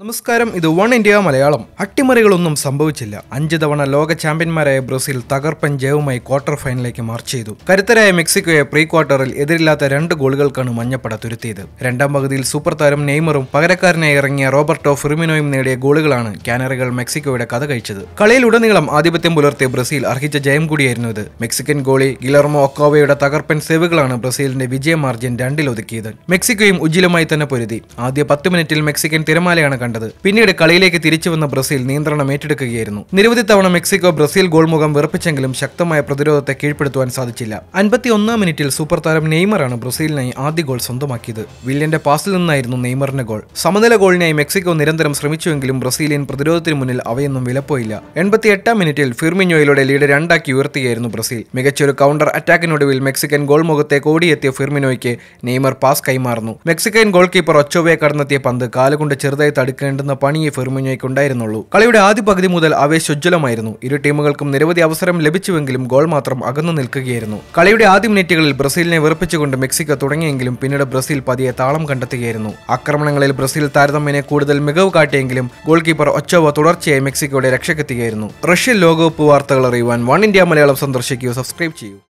നമസ്കാരം ഇത് one India Malayalam. അട്ടിമറികളൊന്നും സംഭവിച്ചില്ല. അഞ്ച് തവണ ലോക ചാമ്പ്യന്മാരായ ബ്രസീൽ തകർപ്പൻ ജയവുമായി ക്വാർട്ടർ ഫൈനലിലേക്ക് മാർച്ച് ചെയ്തു. കരുത്തരായ മെക്സിക്കോയെ പ്രീ ക്വാർട്ടറിൽ എതിരില്ലാത്ത രണ്ട് ഗോളുകൾക്കാണ് മഞ്ഞപ്പട തുരുത്തിയത്. രണ്ടാം പകുതിയിൽ സൂപ്പർ താരം നെയ്മറും പകരക്കാരനായി ഇറങ്ങിയ റോബർട്ടോ ഫിർമിനോയും നേടിയ ഗോളുകളാണ് കാനറികൾ മെക്സിക്കോയുടെ കഥ കഴിച്ചത്. കളിയിലുടനീളം ആധിപത്യം പുലർത്തിയ ബ്രസീൽ അർഹിച്ച ജയം കൂടിയായിരുന്നു ഇത്. മെക്സിക്കൻ ഗോളി ഗിലർമോ ഒക്കോവയുടെ തകർപ്പൻ സേവുകളാണ് ബ്രസീലിന്റെ വിജയ മാർജിൻ രണ്ടിൽ ഒതുക്കിയത് മെക്സിക്കോയും ഉജ്ജ്വലമായി തന്നെ പൊരുതി. ആദ്യ പത്ത് മിനിറ്റിൽ മെക്സിക്കൻ തിരമാലയാണ് കണ്ടത്. പിന്നീട് കളിയിലേക്ക് തിരിച്ചു വന്ന ബ്രസീൽ നിയന്ത്രണം ഏറ്റെടുക്കുകയായിരുന്നു. നിരവധി തവണ മെക്സിക്കോ ബ്രസീൽ ഗോൾമുഖം വെറുപ്പിച്ചെങ്കിലും ശക്തമായ പ്രതിരോധത്തെ കീഴ്പ്പെടുത്തുവാൻ സാധിച്ചില്ല. അൻപത്തി ഒന്നാം മിനിറ്റിൽ സൂപ്പർ താരം നെയ്മറാണ് ബ്രസീലിനായി ആദ്യ ഗോൾ സ്വന്തമാക്കിയത്. വില്യന്റെ പാസിൽ നിന്നായിരുന്നു നെയ്മറിന്റെ ഗോൾ. സമനില ഗോളിനായി മെക്സിക്കോ നിരന്തരം ശ്രമിച്ചുവെങ്കിലും ബ്രസീലിയൻ പ്രതിരോധത്തിന് മുന്നിൽ അവയൊന്നും വിലപ്പോയില്ല. എൺപത്തി എട്ടാം മിനിറ്റിൽ ഫിർമിനോയിലൂടെ ലീഡ് രണ്ടാക്കി ഉയർത്തുകയായിരുന്നു ബ്രസീൽ. മികച്ചൊരു കൗണ്ടർ അറ്റാക്കിനൊടുവിൽ മെക്സിക്കൻ ഗോൾ മുഖത്തേക്ക് ഓടിയെത്തിയ ഫിർമിനോയ്ക്ക് നെയ്മർ പാസ് കൈമാറുന്നു. മെക്സിക്കൻ ഗോൾ കീപ്പർ ഒച്ചോവയെ കടന്നെത്തിയ പന്ത് കാലുകൊണ്ട് ചെറുതായി തടുക്കേണ്ടുന്ന പണിയെ ഫെർമിനോയ്ക്ക് ഉണ്ടായിരുന്നുള്ളൂ കളിയുടെ ആദ്യ പകുതി മുതൽ ആവേശോജ്വലമായിരുന്നു ഇരു ടീമുകൾക്കും നിരവധി അവസരം ലഭിച്ചുവെങ്കിലും ഗോൾ മാത്രം അകന്നു നിൽക്കുകയായിരുന്നു. കളിയുടെ ആദ്യ മിനിറ്റുകളിൽ ബ്രസീലിനെ വെറുപ്പിച്ചുകൊണ്ട് മെക്സിക്കോ തുടങ്ങിയെങ്കിലും പിന്നീട് ബ്രസീൽ പതിയെ താളം കണ്ടെത്തുകയായിരുന്നു. ആക്രമണങ്ങളിൽ ബ്രസീൽ താരതമ്യേന കൂടുതൽ മികവ് കാട്ടിയെങ്കിലും ഗോൾ കീപ്പർ ഒച്ചോവ തുടർച്ചയായി മെക്സിക്കോയുടെ രക്ഷക്കെത്തുകയായിരുന്നു റഷ്യൻ ലോകകപ്പ് വാർത്തകൾ അറിയുവാൻ വൺ ഇന്ത്യ മലയാളം സന്ദർശിക്കുകയോ സബ്സ്ക്രൈബ് ചെയ്യൂ.